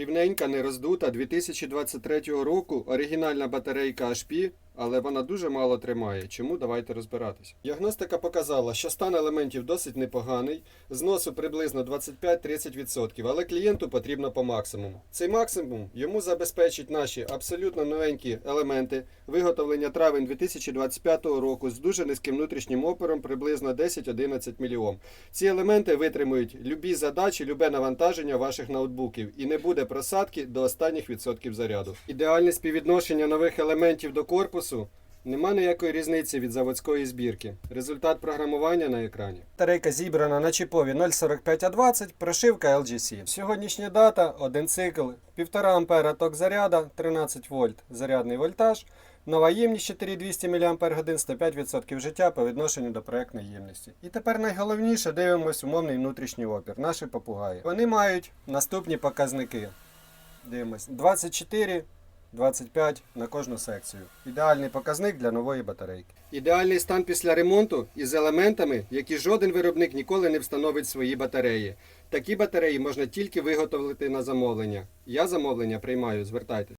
Рівненька, не роздута. 2023 року. Оригінальна батарейка HP, але вона дуже мало тримає. Чому? Давайте розбиратись. Діагностика показала, що стан елементів досить непоганий, зносу приблизно 25-30%, але клієнту потрібно по максимуму. Цей максимум йому забезпечить наші абсолютно новенькі елементи виготовлення травень 2025 року з дуже низьким внутрішнім опором приблизно 10-11 мільйом. Ці елементи витримують любі задачі, любе навантаження ваших ноутбуків і не буде просадки до останніх відсотків заряду. Ідеальне співвідношення нових елементів до корпусу. Нема ніякої різниці від заводської збірки. Результат програмування на екрані. Батарейка зібрана на чіпові 0,45А20, прошивка LGC. Сьогоднішня дата, один цикл, 1,5 ампера ток заряда, 13 вольт зарядний вольтаж. Нова ємність 4200 мАч, 105% життя по відношенню до проектної ємності. І тепер найголовніше дивимось умовний внутрішній опір. Наші попугаї. Вони мають наступні показники. Дивимось 24, 25 на кожну секцію. Ідеальний показник для нової батарейки. Ідеальний стан після ремонту із елементами, які жоден виробник ніколи не встановить свої батареї. Такі батареї можна тільки виготовити на замовлення. Я замовлення приймаю, звертайтесь.